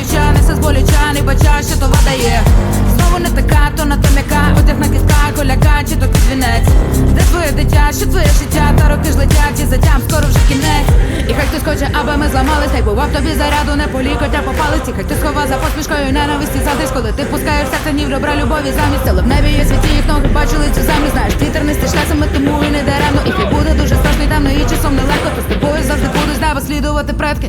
дівчани, все з болючан і бача, що то дає. Знову не така, то на то м'яка, одяг на кістках, голяка, чи то під вінець. Де твоє дитя, що твоє життя, та роки ж летять, і затям, скоро вже кінець. І хай хтось хоче, аби ми зламались, хай бував тобі заряду, не полікоть, а по палиці Хай хтось хова за посмішкою ненависті задиш, коли ти пускаєш серце ні в ребра любові замість. Але в небі є світі, їх ноги бачили цю землю, знаєш, вітер не стишлесами, тому і не даремно. І хай буде дуже страшно і темно, і часом нелегко, тобою завжди будуть з неба слідувати предки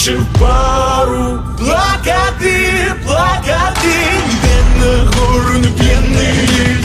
розлучив пару. Плакати, плакати, де на гору не п'яний.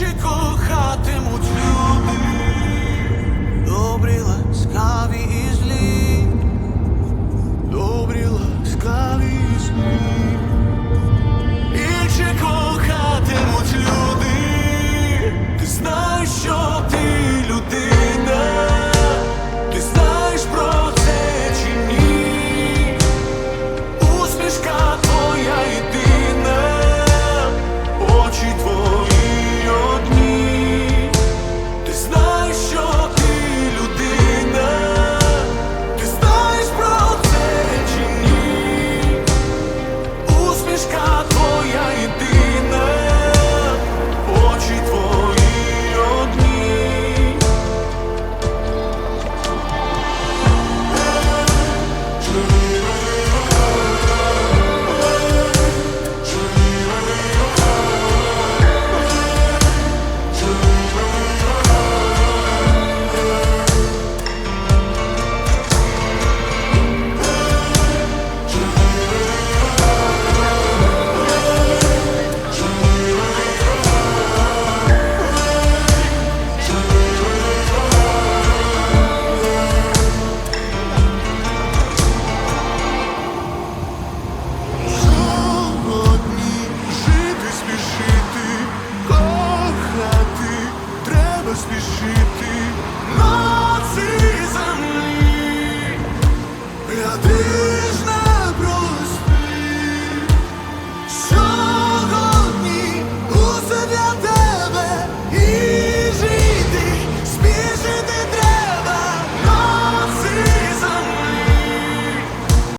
чи кохатимуть люди добрі.